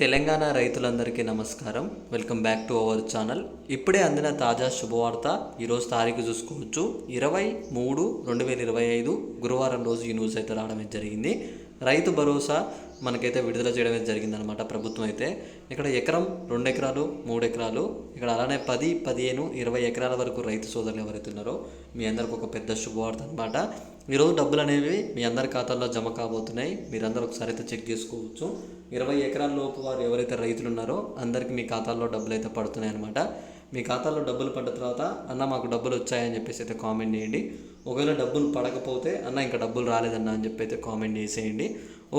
తెలంగాణ రైతులందరికీ నమస్కారం. Welcome back to our channel ఇప్పుడే అందిన తాజా శుభవార్త ఈరోజు తారీఖు చూసుకోవచ్చు. ఇరవై మూడు రెండు వేల ఇరవై ఐదు గురువారం రోజు ఈ న్యూస్ అయితే రావడం జరిగింది. రైతు భరోసా మనకైతే విడుదల చేయడం జరిగిందనమాట ప్రభుత్వం అయితే. ఇక్కడ ఎకరం రెండు ఎకరాలు మూడు ఎకరాలు ఇక్కడ అలానే పది పదిహేను ఇరవై ఎకరాల వరకు రైతు సోదరులు ఎవరైతే ఉన్నారో మీ అందరికి ఒక పెద్ద శుభవార్త అనమాట ఈరోజు డబ్బులు అనేవి మీ అందరి ఖాతాల్లో జమ కాబోతున్నాయి. మీరందరూ ఒకసారి అయితే చెక్ చేసుకోవచ్చు. ఇరవై ఎకరాల లోపు వారు ఎవరైతే రైతులు ఉన్నారో అందరికీ మీ ఖాతాల్లో డబ్బులు అయితే పడుతున్నాయి అనమాట మీ ఖాతాలో డబ్బులు పడ్డ తర్వాత అన్న మాకు డబ్బులు వచ్చాయని చెప్పేసి అయితే కామెంట్ చేయండి. ఒకవేళ డబ్బులు పడకపోతే అన్న ఇంకా డబ్బులు రాలేదన్న అని చెప్పి అయితే కామెంట్ చేసేయండి.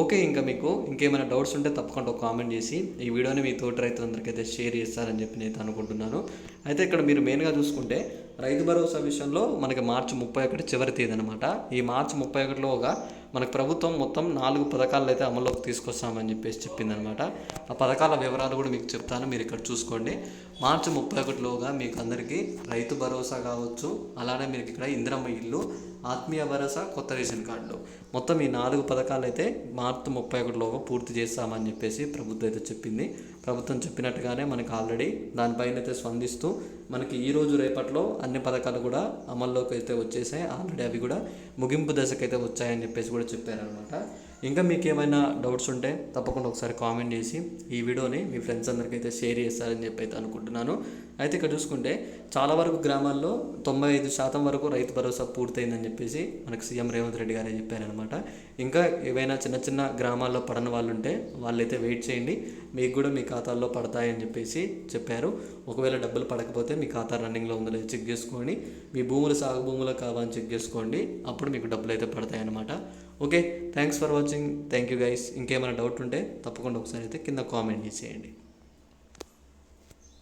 ఓకే ఇంకా మీకు ఇంకేమైనా డౌట్స్ ఉంటే తప్పకుండా ఒక కామెంట్ చేసి ఈ వీడియోని మీ తోటి రైతులందరికీ అయితే షేర్ చేస్తారని చెప్పి నేను అనుకుంటున్నాను. అయితే ఇక్కడ మీరు మెయిన్గా చూసుకుంటే రైతు భరోసా విషయంలో మనకి మార్చి ముప్పై ఒకటి చివరి తేదీ అనమాట ఈ మార్చి ముప్పై ఒకటిలోగా మనకు ప్రభుత్వం మొత్తం నాలుగు పథకాలు అయితే అమల్లోకి తీసుకొస్తామని చెప్పేసి చెప్పిందనమాట. ఆ పథకాల వివరాలు కూడా మీకు చెప్తాను మీరు ఇక్కడ చూసుకోండి. మార్చి ముప్పై ఒకటిలోగా మీకు అందరికీ రైతు భరోసా కావచ్చు అలానే మీకు ఇక్కడ ఇంద్రమ్మ ఇల్లు ఆత్మీయ భరోసా కొత్త రేషన్ కార్డులు. మొత్తం ఈ నాలుగు పథకాలు అయితే మార్చి ముప్పై ఒకటిలోగా పూర్తి చేస్తామని చెప్పేసి ప్రభుత్వం అయితే చెప్పింది. ప్రభుత్వం చెప్పినట్టుగానే మనకు ఆల్రెడీ దానిపైన అయితే స్పందిస్తూ మనకి ఈ రోజు రేపట్లో అన్ని పథకాలు కూడా అమల్లోకి అయితే వచ్చేసాయి. ఆల్రెడీ అవి కూడా ముగింపు దశకైతే వచ్చాయని చెప్పేసి కూడా చెప్పారనమాట. ఇంకా మీకు ఏమైనా డౌట్స్ ఉంటే తప్పకుండా ఒకసారి కామెంట్ చేసి ఈ వీడియోని మీ ఫ్రెండ్స్ అందరికీ అయితే షేర్ చేస్తారని చెప్పి అయితే అనుకుంటున్నాను. అయితే ఇక్కడ చూసుకుంటే చాలా వరకు గ్రామాల్లో తొంభై ఐదు శాతం వరకు రైతు భరోసా పూర్తయిందని చెప్పేసి మనకు సీఎం రేవంత్ రెడ్డి గారే చెప్పారనమాట. ఇంకా ఏవైనా చిన్న చిన్న గ్రామాల్లో పడని వాళ్ళు ఉంటే వాళ్ళైతే వెయిట్ చేయండి. మీకు కూడా మీ ఖాతాల్లో పడతాయని చెప్పేసి చెప్పారు. ఒకవేళ డబ్బులు పడకపోతే మీ ఖాతా రన్నింగ్లో ఉందో లేదో చెక్ చేసుకోండి మీ భూములు సాగు భూములు కావాలని చెక్ చేసుకోండి. అప్పుడు మీకు డబ్బులు అయితే పడతాయన్నమాట. Okay thanks for watching thank you guys ఇంకేమైనా డౌట్ ఉంటే తప్పకుండా ఒకసారి అయితే కింద కామెంట్ చేసేయండి